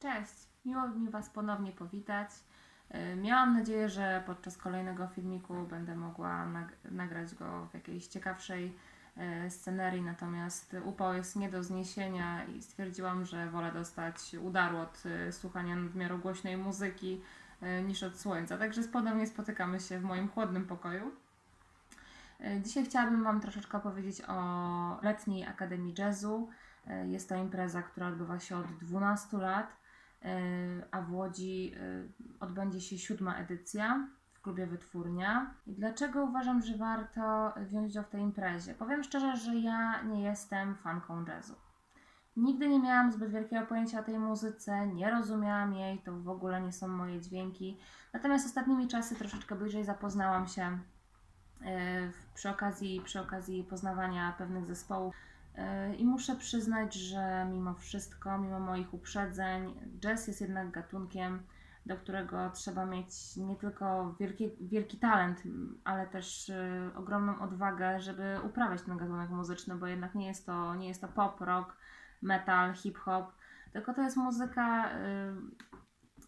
Cześć, miło mi Was ponownie powitać. Y, Miałam nadzieję, że podczas kolejnego filmiku będę mogła nag- nagrać go w jakiejś ciekawszej y, scenerii, natomiast upał jest nie do zniesienia i stwierdziłam, że wolę dostać udaru od y, słuchania nadmiaru głośnej muzyki niż od słońca. Także ponownie spotykamy się w moim chłodnym pokoju. Dzisiaj chciałabym Wam troszeczkę opowiedzieć o letniej Akademii Jazzu. Jest to impreza, która odbywa się od 12 lat, a w Łodzi y, odbędzie się siódma edycja w klubie Wytwórnia. I dlaczego uważam, że warto wziąć udział w tej imprezie? Powiem szczerze, że ja nie jestem fanką jazzu. Nigdy nie miałam zbyt wielkiego pojęcia o tej muzyce, nie rozumiałam jej, to w ogóle nie są moje dźwięki. Natomiast ostatnimi czasy troszeczkę bliżej zapoznałam się w- przy okazji, przy okazji poznawania pewnych zespołów. Y, I muszę przyznać, że mimo wszystko, mimo moich uprzedzeń, jazz jest jednak gatunkiem, do którego trzeba mieć nie tylko wielki, wielki talent, ale też y, ogromną odwagę, żeby uprawiać ten gatunek muzyczny, bo jednak nie jest to, nie jest to pop, rock, metal, hip-hop, tylko to jest muzyka y,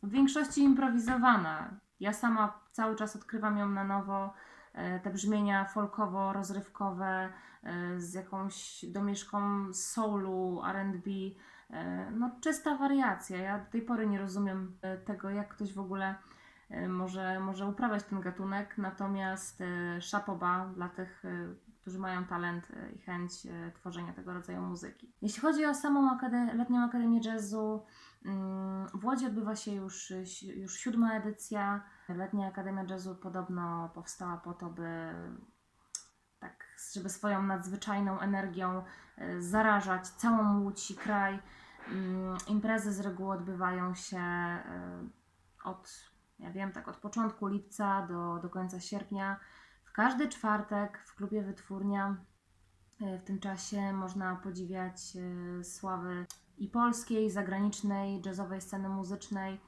w większości improwizowana. Ja sama cały czas odkrywam ją na nowo. E, Te brzmienia folkowo-rozrywkowe e, z jakąś domieszką soulu, R&B. e, No czysta wariacja. Ja do tej pory nie rozumiem tego, jak ktoś w ogóle może, może uprawiać ten gatunek. Natomiast szapoba dla tych, którzy mają talent i chęć tworzenia tego rodzaju muzyki. Jeśli chodzi o samą akade- letnią Akademię Jazzu, w Łodzi odbywa się już, już siódma edycja. Letnia Akademia Jazzu podobno powstała po to, by tak, żeby swoją nadzwyczajną energią e, zarażać całą Łódź i kraj. Mm, Imprezy z reguły odbywają się e, od, ja wiem, tak od początku lipca do, do końca sierpnia. W każdy czwartek w klubie Wytwórnia e, w tym czasie można podziwiać sławy i polskiej, i zagranicznej, jazzowej sceny muzycznej.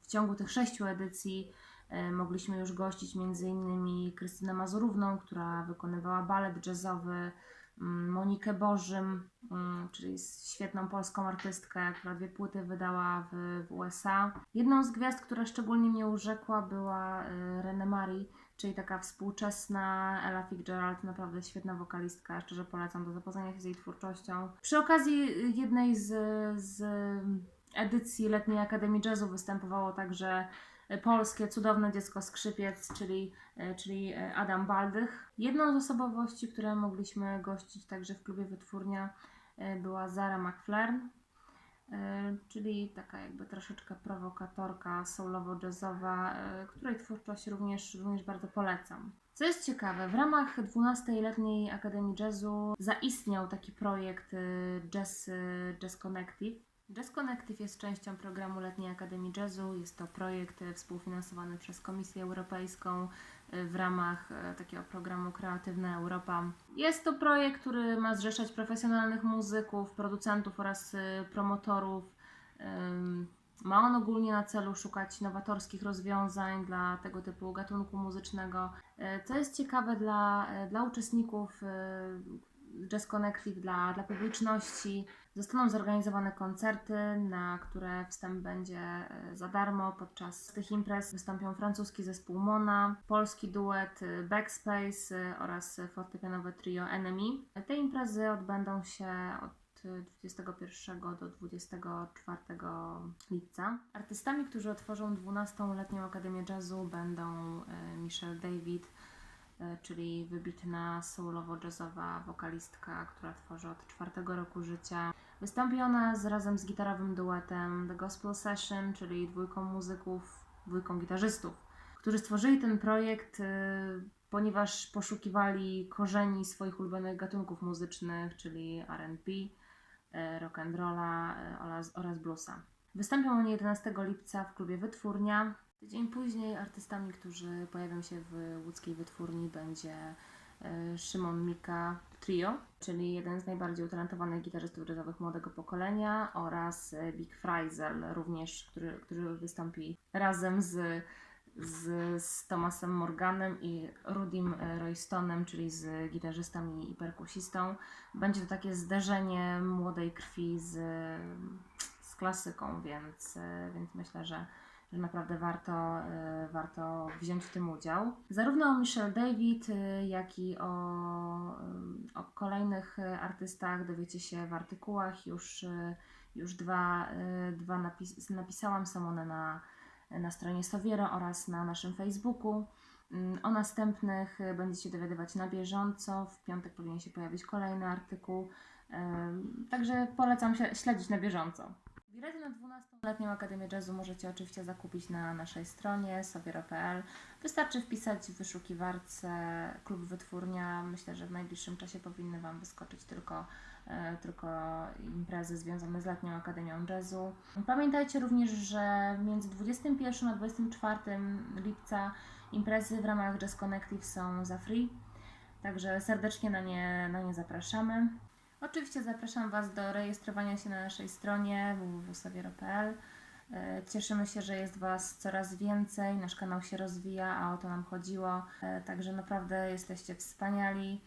W ciągu tych sześciu edycji e, mogliśmy już gościć m.in. Krystynę Mazurówną, która wykonywała balet jazzowy, mm, Monikę Bożym, mm, czyli świetną polską artystkę, która dwie płyty wydała w, w USA. Jedną z gwiazd, która szczególnie mnie urzekła, była e, Rene Marie, czyli taka współczesna Ella Fitzgerald, naprawdę świetna wokalistka, szczerze polecam do zapoznania się z jej twórczością. Przy okazji jednej z, z edycji Letniej Akademii Jazzu występowało także polskie cudowne dziecko skrzypiec, czyli, czyli Adam Baldych. Jedną z osobowości, które mogliśmy gościć także w klubie Wytwórnia była Zara McFlern, czyli taka jakby troszeczkę prowokatorka soulowo-jazzowa, e, której twórczość również, również bardzo polecam. Co jest ciekawe, w ramach 12-letniej Akademii Jazzu zaistniał taki projekt e, Jazz, e, Jazz Connective. Jazz Connective jest częścią programu Letniej Akademii Jazzu. Jest to projekt e, współfinansowany przez Komisję Europejską e, w ramach e, takiego programu Kreatywna Europa. Jest to projekt, który ma zrzeszać profesjonalnych muzyków, producentów oraz e, promotorów. Ma on ogólnie na celu szukać nowatorskich rozwiązań dla tego typu gatunku muzycznego. E, Co jest ciekawe dla, dla uczestników Jazz Connective, dla, dla publiczności, zostaną zorganizowane koncerty, na które wstęp będzie e, za darmo. Podczas tych imprez wystąpią francuski zespół Mona, polski duet e, Backspace e, oraz fortepianowe trio Enemy. Te imprezy odbędą się od 21 do 24 lipca. Artystami, którzy otworzą 12-letnią Akademię Jazzu będą Michelle David, czyli wybitna soulowo-jazzowa wokalistka, która tworzy od czwartego roku życia. Wystąpi ona z, razem z gitarowym duetem The Gospel Session, czyli dwójką muzyków, dwójką gitarzystów, którzy stworzyli ten projekt, y, ponieważ poszukiwali korzeni swoich ulubionych gatunków muzycznych, czyli R&B, y, rock and rolla oraz, oraz bluesa. Wystąpią oni 11 lipca w klubie Wytwórnia. Tydzień później artystami, którzy pojawią się w łódzkiej wytwórni będzie e, Szymon Mika Trio, czyli jeden z najbardziej utalentowanych gitarzystów jazzowych młodego pokolenia oraz e, Big Frizel również, który, który wystąpi razem z, z, z Thomasem Morganem i Rudim e, Roystonem, czyli z gitarzystą i, perkusistą. Będzie to takie zderzenie młodej krwi z, z klasyką, więc, więc myślę, że, że naprawdę warto, e, warto wziąć w tym udział. Zarówno o Michelle David, e, jak i o, e, o kolejnych artystach dowiecie się w artykułach. Już, już dwa, dwa napis, napisałam, są one na, na stronie Sowiero oraz na naszym Facebooku. Mm, O następnych będziecie dowiadywać na bieżąco. W piątek powinien się pojawić kolejny artykuł. Także polecam śledzić na bieżąco. Bilety na 12-letnią Akademię Jazzu możecie oczywiście zakupić na naszej stronie sowiero.pl. Wystarczy wpisać w wyszukiwarce klub wytwórnia. Myślę, że w najbliższym czasie powinny Wam wyskoczyć tylko, e, tylko imprezy związane z letnią Akademią Jazzu. Pamiętajcie również, że między 21 a 24 lipca imprezy w ramach Jazz Connective są za free. Także serdecznie na nie, na nie zapraszamy. Oczywiście zapraszam Was do rejestrowania się na naszej stronie www.sawiero.pl. E, Cieszymy się, że jest Was coraz więcej, nasz kanał się rozwija, a o to nam chodziło. E, Także naprawdę jesteście wspaniali.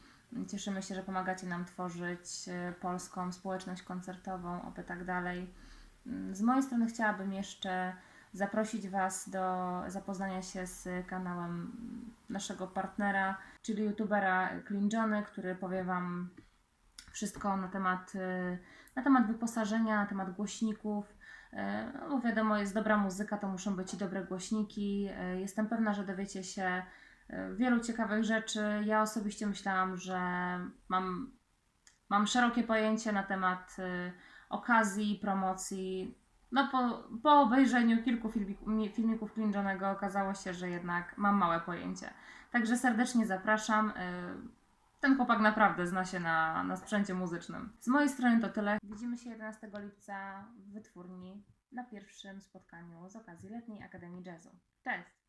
Cieszymy się, że pomagacie nam tworzyć e, polską społeczność koncertową, oby tak dalej. Mm, Z mojej strony chciałabym jeszcze zaprosić Was do zapoznania się z kanałem naszego partnera, czyli youtubera Clean Johnny, który powie Wam wszystko na temat, y, na temat wyposażenia, na temat głośników. Y, No bo wiadomo, jest dobra muzyka, to muszą być i dobre głośniki. Y, Jestem pewna, że dowiecie się wielu ciekawych rzeczy. Ja osobiście myślałam, że mam, mam szerokie pojęcie na temat okazji, promocji. No po, po obejrzeniu kilku filmików, filmików okazało się, że jednak mam małe pojęcie. Także serdecznie zapraszam. Ten chłopak naprawdę zna się na, na sprzęcie muzycznym. Z mojej strony to tyle. Widzimy się 11 lipca w wytwórni na pierwszym spotkaniu z okazji Letniej Akademii Jazzu. Cześć!